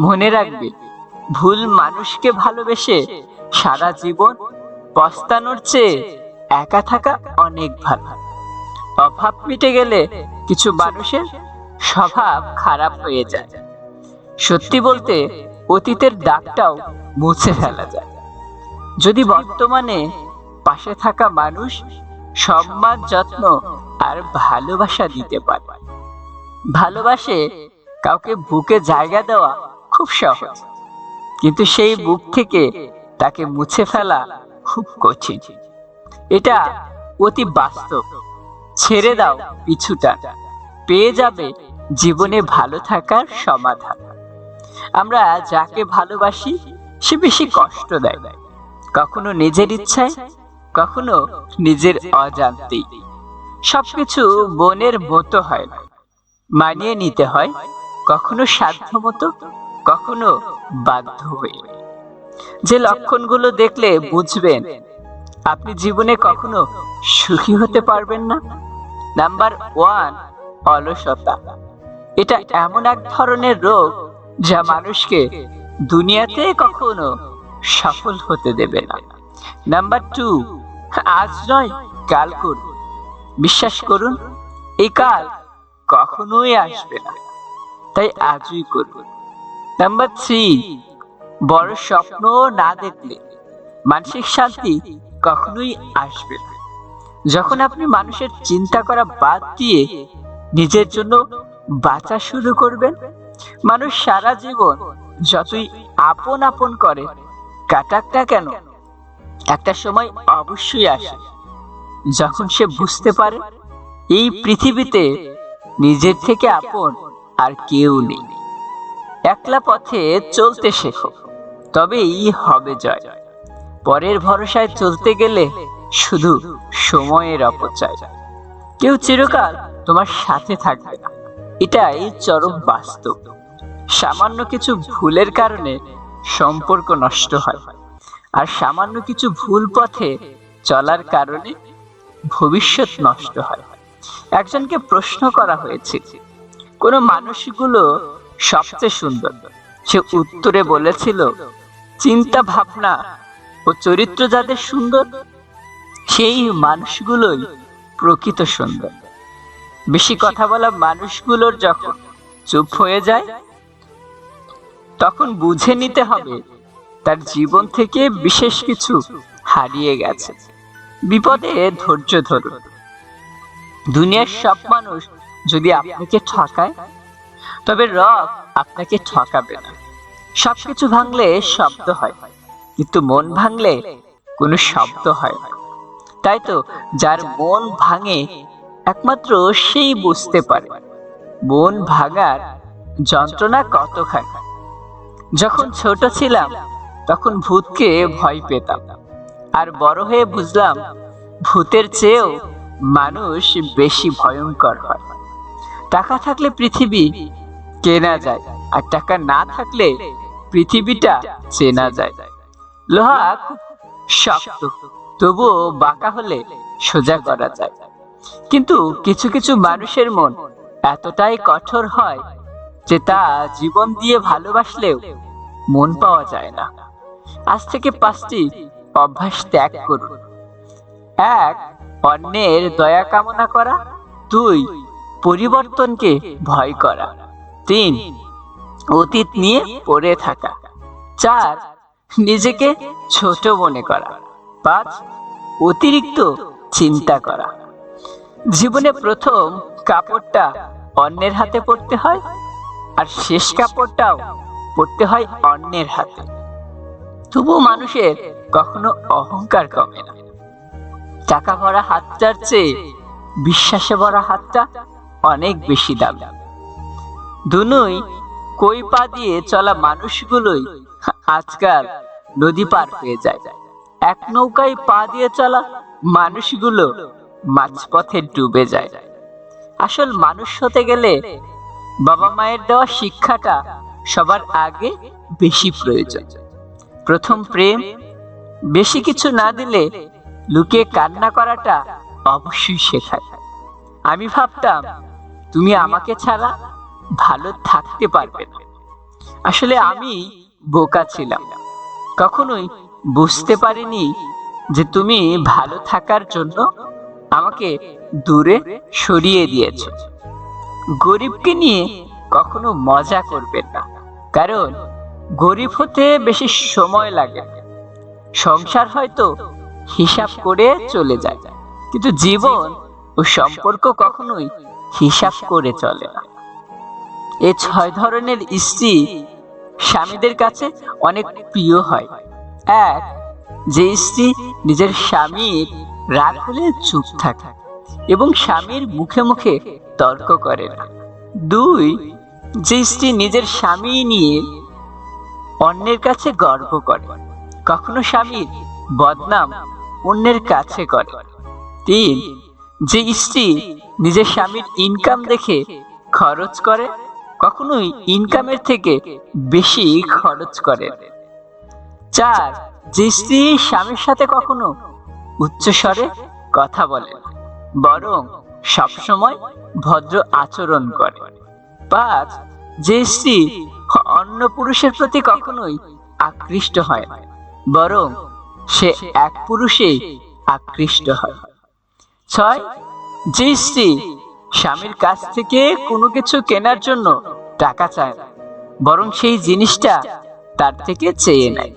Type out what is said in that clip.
মনে রাখবে, ভুল মানুষকে ভালোবেসে সারা জীবন পস্তানোর চেয়ে একা থাকা অনেক ভালো। অভাব মিটে গেলে কিছু মানুষের স্বভাব খারাপ হয়ে যায়। সত্যি বলতে, অতীতের দাগটাও মুছে ফেলা যায়। যদি বর্তমানে পাশে থাকা মানুষ সম্মান, যত্ন আর ভালোবাসা দিতে পারে, ভালোবাসে কাউকে বুকে জায়গা দেওয়া খুব সহজ। কিন্তু সেই বুক থেকে তাকে মুছে ফেলা খুব কঠিন। এটা অতি বাস্তব। ছেড়ে দাও পিছুটা। পেয়ে যাবে জীবনে ভালো থাকার সমাধান। আমরা যাকে ভালোবাসি, সে বেশি কষ্ট দেয়। কখনো নিজের ইচ্ছায়, কখনো নিজের অজান্তেই সবকিছু বনের মতো হয়। না মানিয়ে নিতে হয়। কখনো সাধ্য মতো কখনো বাধ্য হয়ে যে লক্ষণগুলো দেখলে বুঝবেন, আপনি জীবনে কখনো সুখী হতে পারবেন না। নাম্বার ওয়ান, অলসতা। এটা এমন এক ধরনের রোগ যা মানুষকে দুনিয়াতে কখনো সফল হতে দেবে না। নাম্বার টু, আজ নয়, কাল করুন। বিশ্বাস করুন, এই কাল কখনোই আসবে না। তাই আজই করুন। নাম্বার থ্রি বড় স্বপ্ন না দেখলে মানসিক শান্তি কখনোই আসবে যখন আপনি মানুষের চিন্তা করা বাদ দিয়ে নিজের জন্য বাঁচা শুরু করবেন, মানুষ সারা জীবন যতই আপন আপন করে কাটাক না কেন, একটা সময় অবশ্যই আসে। যখন সে বুঝতে পারে, এই পৃথিবীতে নিজের থেকে আপন আর কেউ নেই। একলা পথে চলতে শেখো, তবেই হবে জয়। পরের ভরসায় চলতে গেলে শুধু সময়ের অপচয়। কেউ চিরকাল তোমার সাথে থাকবে না। এটাই চরম বাস্তব। সামান্য কিছু ভুলের কারণে সম্পর্ক নষ্ট হয়। আর সামান্য কিছু ভুল পথে চলার কারণে ভবিষ্যৎ নষ্ট হয়। একজনকে প্রশ্ন করা হয়েছে, কোন মানুষগুলো সবচেয়ে সুন্দর। সে উত্তরে বলেছিল চিন্তা ভাবনা ও চরিত্র যাদের সুন্দর, সেই মানুষগুলোই প্রকৃত সুন্দর। বেশি কথা বলা মানুষগুলোর যখন চুপ হয়ে যায়, তখন বুঝে নিতে হবে তার জীবন থেকে বিশেষ কিছু হারিয়ে গেছে। বিপদে ধৈর্য ধরুন। দুনিয়ার সব মানুষ যদি আপনাকে ঠকায় তবে রব আপনাকে ঠকাবে না। সবকিছু ভাঙলে শব্দ হয়, কিন্তু মন ভাঙলে কোনো শব্দ হয় না। তাই তো যার মন ভাঙে, একমাত্র সেই বুঝতে পারে, মন ভাঙার যন্ত্রণা কতখানি। যখন ছোট ছিলাম, তখন ভূতকে ভয় পেতাম, আর বড় হয়ে বুঝলাম, ভূতের চেয়েও মানুষ বেশি ভয়ঙ্কর হয়। টাকা থাকলে পৃথিবী কেনা যায়। আর টাকা না থাকলে পৃথিবীটা চেনা যায়। লোহা খুব শক্ত, তবুও বাঁকা হলে সোজা করা যায়। কিন্তু কিছু কিছু মানুষের মন এতটাই কঠোর হয় যে তা জীবন দিয়ে ভালোবাসলেও মন পাওয়া যায় না। আজ থেকে পাঁচটি অভ্যাস ত্যাগ করুন। এক, অন্যের দয়া কামনা করা। দুই, পরিবর্তনকে ভয় করা। তিন অতীত নিয়ে পড়ে থাকা। চার, নিজেকে ছোট মনে করা। পাঁচ, অতিরিক্ত চিন্তা করা। জীবনে প্রথম কাপড়টা অন্যের হাতে পড়তে হয় আর শেষ কাপড়টাও পড়তে হয় অন্যের হাতে। তবু মানুষের কখনো অহংকার কমে না। টাকা ভরা হাতটার চেয়ে বিশ্বাসে ভরা হাতটা অনেক বেশি দাম। দুনুই কই পা দিয়ে চলা মানুষগুলোই আজকাল নদী পার হয়ে যায়। এক নৌকায় পা দিয়ে চলা মানুষগুলো মাঝপথে ডুবে যায়। আসল মানুষ হতে গেলে বাবা মায়ের দেওয়া শিক্ষাটা সবার আগে বেশি প্রয়োজন। প্রথম প্রেম, বেশি কিছু না দিলে লুকিয়ে কান্না করাটা অবশ্যই শেখায়। আমি ভাবতাম, তুমি আমাকে ছাড়া ভালো থাকতে পারবে না। আসলে আমি বোকা ছিলাম। কখনোই বুঝতে পারিনি যে তুমি ভালো থাকার জন্য আমাকে দূরে সরিয়ে দিয়েছ। গরিবকে নিয়ে কখনো মজা করবেন না, কারণ গরিব হতে বেশি সময় লাগে। সংসার হয়তো হিসাব করে চলে যায়, কিন্তু জীবন ও সম্পর্ক কখনোই হিসাব করে চলে না। এই ছয় ধরনের স্ত্রী স্বামীদের কাছে অনেক প্রিয় হয়। এক, যে স্ত্রী নিজের স্বামীর রাগ হলে চুপ থাকে এবং স্বামীর মুখে মুখে তর্ক করে না। দুই, যে স্ত্রী নিজের স্বামী নিয়ে অন্যের কাছে গর্ব করে, কখনো স্বামীর বদনাম অন্যের কাছে করে। তিন, যে স্ত্রী নিজের স্বামীর ইনকাম দেখে খরচ করে কখনোই ইনকামের থেকে বেশি খরচ করে। চার, যে স্ত্রী স্বামীর সাথে কখনো উচ্চস্বরে কথা বলে, বরং সবসময় ভদ্র আচরণ করে। পাঁচ, যে স্ত্রী অন্য পুরুষের প্রতি কখনোই আকৃষ্ট হয় না বরং সে এক পুরুষেই আকৃষ্ট হয়। ছয়, যে স্ত্রী স্বামীর কাছ থেকে কোনো কিছু কেনার জন্য টাকা চায় না বরং সেই জিনিসটা তার থেকে চেয়ে নেয়।